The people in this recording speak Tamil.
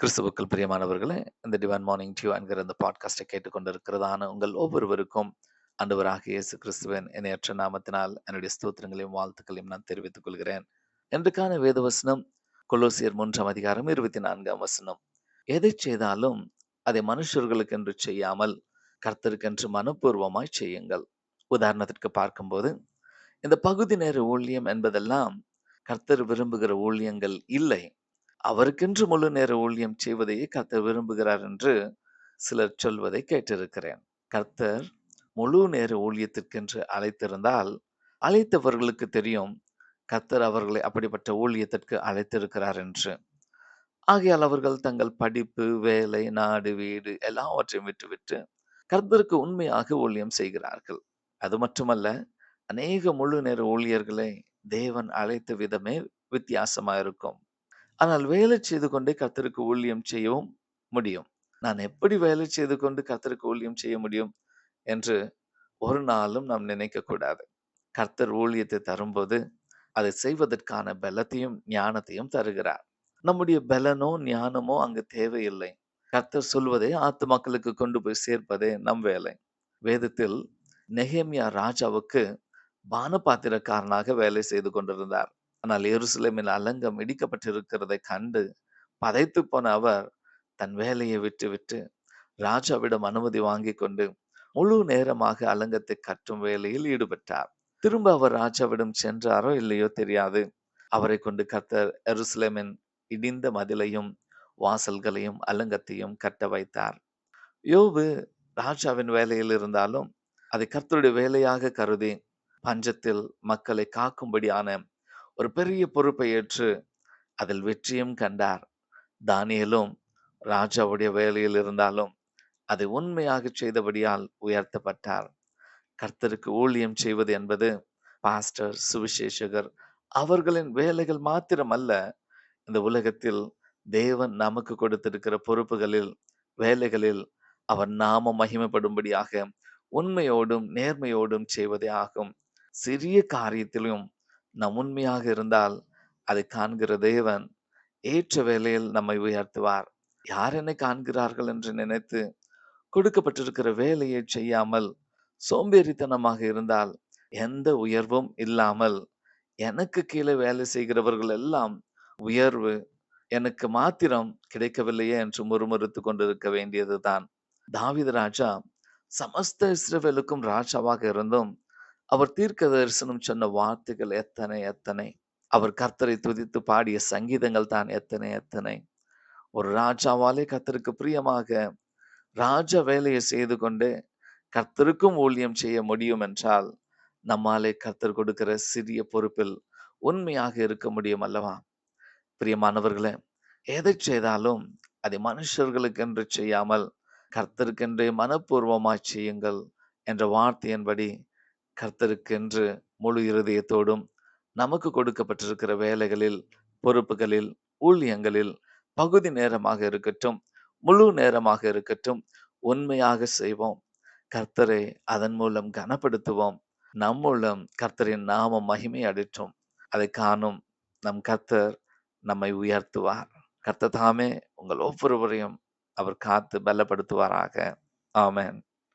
கிறிஸ்துவுக்கள் பிரியமானவர்களே இந்த டிவைன் மார்னிங் டியூ என்கிற இந்த பாட்காஸ்டை கேட்டுக்கொண்டிருக்கிறதான உங்கள் ஒவ்வொருவருக்கும் ஆண்டவராக இயேசு கிறிஸ்துவின் இணையற்ற நாமத்தினால் என்னுடைய ஸ்தோத்திரங்களையும் வாழ்த்துக்களையும் நான் தெரிவித்துக் கொள்கிறேன். என்றுக்கான வேத வசனம் கொலோசியர் மூன்றாம் அதிகாரம் இருபத்தி நான்காம் வசனம். எதை செய்தாலும் அதை மனுஷர்களுக்கு என்று செய்யாமல் கர்த்தருக்கென்று மனப்பூர்வமாய் செய்யுங்கள். உதாரணத்திற்கு பார்க்கும்போது இந்த பகுதி நேர ஊழியம் என்பதெல்லாம் கர்த்தர் விரும்புகிற ஊழியங்கள் இல்லை. அவருக்கென்று முழு நேர ஊழியம் செய்வதையே கர்த்தர் விரும்புகிறார் என்று சிலர் சொல்வதை கேட்டிருக்கிறேன். கர்த்தர் முழு நேர ஊழியத்திற்கென்று அழைத்திருந்தால் அழைத்தவர்களுக்கு தெரியும் கர்த்தர் அவர்களை அப்படிப்பட்ட ஊழியத்திற்கு அழைத்திருக்கிறார் என்று. ஆகையால் அவர்கள் தங்கள் படிப்பு வேலை நாடு வீடு எல்லாவற்றையும் விட்டுவிட்டு கர்த்தருக்கு உண்மையாக ஊழியம் செய்கிறார்கள். அது மட்டுமல்ல அநேக முழு நேர ஊழியர்களை தேவன் அழைத்த விதமே வித்தியாசமா இருக்கும். ஆனால் வேலை செய்து கொண்டே கத்தருக்கு ஊழியம் செய்யவும் முடியும். நான் எப்படி வேலை செய்து கொண்டு கத்தருக்கு ஊழியம் செய்ய முடியும் என்று ஒரு நாளும் நாம் நினைக்க கூடாது. கர்த்தர் ஊழியத்தை தரும்போது அதை செய்வதற்கான பலத்தையும் ஞானத்தையும் தருகிறார். நம்முடைய பலனோ ஞானமோ அங்கு தேவையில்லை. கர்த்தர் சொல்வதை ஆத்துமாக்களுக்கு கொண்டு போய் சேர்ப்பதே நம் வேலை. வேதத்தில் நெஹேமியா ராஜாவுக்கு பானபாத்திரக்காரனாக வேலை செய்து கொண்டிருந்தார். ஆனால் எருசலேமில் அலங்கம் இடிக்கப்பட்டிருக்கிறதை கண்டு பதைத்து போன அவர் தன் வேலையை விட்டுவிட்டு ராஜாவிடம் அனுமதி வாங்கி கொண்டு முழு நேரமாக அலங்கத்தை கட்டும் வேலையில் ஈடுபட்டார். திரும்ப அவர் ராஜாவிடம் சென்றாரோ இல்லையோ தெரியாது. அவரை கொண்டு கர்த்தர் எருசலேமின் இடிந்த மதிலையும் வாசல்களையும் அலங்கத்தையும் கட்ட வைத்தார். யோபு ராஜாவின் வேலையில் இருந்தாலும் அதை கர்த்தருடைய வேலையாக கருதி பஞ்சத்தில் மக்களை காக்கும்படியான ஒரு பெரிய பொறுப்பை ஏற்று அதில் வெற்றியும் கண்டார். தானியலும் ராஜாவுடைய வேலையில் இருந்தாலும் அதை உண்மையாக செய்தபடியால் உயர்த்தப்பட்டார். கர்த்தருக்கு ஊழியம் செய்வது என்பது பாஸ்டர் சுவிசேஷகர் அவர்களின் வேலைகள் மாத்திரமல்ல இந்த உலகத்தில் தேவன் நமக்கு கொடுத்திருக்கிற பொறுப்புகளில் வேலைகளில் அவர் நாம மகிமைப்படும்படியாக உண்மையோடும் நேர்மையோடும் செய்வதே ஆகும். சிறிய காரியத்திலும் நாம் உண்மையாக இருந்தால் அதை காண்கிற தேவன் ஏற்ற வேலையில் நம்மை உயர்த்துவார். யார் என்னை காண்கிறார்கள் என்று நினைத்து கொடுக்கப்பட்டிருக்கிற வேலையை செய்யாமல் சோம்பேறித்தனமாக இருந்தால் எந்த உயர்வும் இல்லாமல் எனக்கு கீழே வேலை செய்கிறவர்கள் எல்லாம் உயர்வு எனக்கு மாத்திரம் கிடைக்கவில்லையே என்று முறுமுறுத்து கொண்டிருக்க வேண்டியதுதான். தாவித ராஜா சமஸ்த இஸ்ரவேலுக்கும் ராஜாவாக இருந்தும் அவர் தீர்க்க தரிசனம் சொன்ன வார்த்தைகள் எத்தனை எத்தனை? அவர் கர்த்தரை துதித்து பாடிய சங்கீதங்கள் தான் எத்தனை எத்தனை? ஒரு ராஜாவாலே கர்த்தருக்கு பிரியமாக ராஜ வேலையை செய்து கொண்டு கர்த்தருக்கும் ஊழியம் செய்ய முடியும் என்றால் நம்மாலே கர்த்தர் கொடுக்கிற சிறிய பொறுப்பில் உண்மையாக இருக்க முடியும் அல்லவா? பிரியமானவர்களே எதை செய்தாலும் அதை மனுஷர்களுக்கென்று செய்யாமல் கர்த்தருக்கென்றே மனப்பூர்வமாய் செய்யுங்கள் என்ற வார்த்தையின்படி கர்த்தருக்கென்று முழு இருதயத்தோடும் நமக்கு கொடுக்கப்பட்டிருக்கிற வேலைகளில் பொறுப்புகளில் ஊழியங்களில் பகுதி நேரமாக இருக்கட்டும் முழு நேரமாக இருக்கட்டும் உண்மையாக செய்வோம். கர்த்தரை அதன் மூலம் கனப்படுத்துவோம். நம் மூலம் கர்த்தரின் நாம மகிமை அடிற்றும். அதை காணும் நம் கர்த்தர் நம்மை உயர்த்துவார். கர்த்தர் தாமே உங்கள் ஒவ்வொருவரையும் அவர் காத்து பலப்படுத்துவாராக. ஆமேன்.